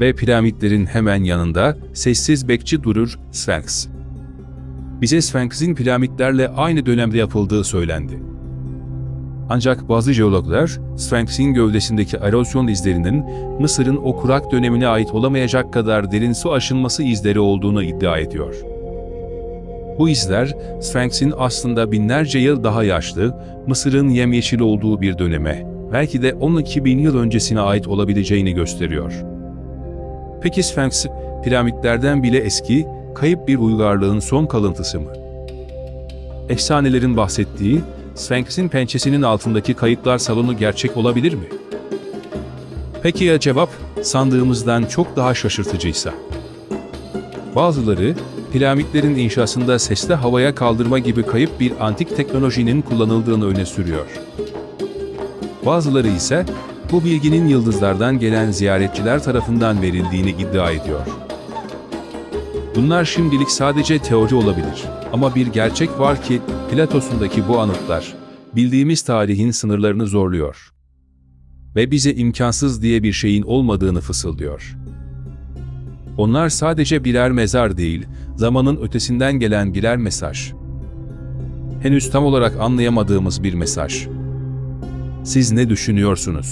Ve piramitlerin hemen yanında sessiz bekçi durur Sphinx. Bize Sphinx'in piramitlerle aynı dönemde yapıldığı söylendi. Ancak bazı jeologlar, Sphinx'in gövdesindeki erozyon izlerinin Mısır'ın o kurak dönemine ait olamayacak kadar derin su aşınması izleri olduğunu iddia ediyor. Bu izler, Sphinx'in aslında binlerce yıl daha yaşlı, Mısır'ın yemyeşil olduğu bir döneme, belki de 12 bin yıl öncesine ait olabileceğini gösteriyor. Peki Sphinx, piramitlerden bile eski, kayıp bir uygarlığın son kalıntısı mı? Efsanelerin bahsettiği, Sphinx'in pençesinin altındaki kayıtlar salonu gerçek olabilir mi? Peki ya cevap, sandığımızdan çok daha şaşırtıcıysa? Bazıları, piramitlerin inşasında sesli havaya kaldırma gibi kayıp bir antik teknolojinin kullanıldığını öne sürüyor. Bazıları ise, bu bilginin yıldızlardan gelen ziyaretçiler tarafından verildiğini iddia ediyor. Bunlar şimdilik sadece teori olabilir. Ama bir gerçek var ki Platos'undaki bu anıtlar bildiğimiz tarihin sınırlarını zorluyor. Ve bize imkansız diye bir şeyin olmadığını fısıldıyor. Onlar sadece birer mezar değil, zamanın ötesinden gelen birer mesaj. Henüz tam olarak anlayamadığımız bir mesaj. Siz ne düşünüyorsunuz?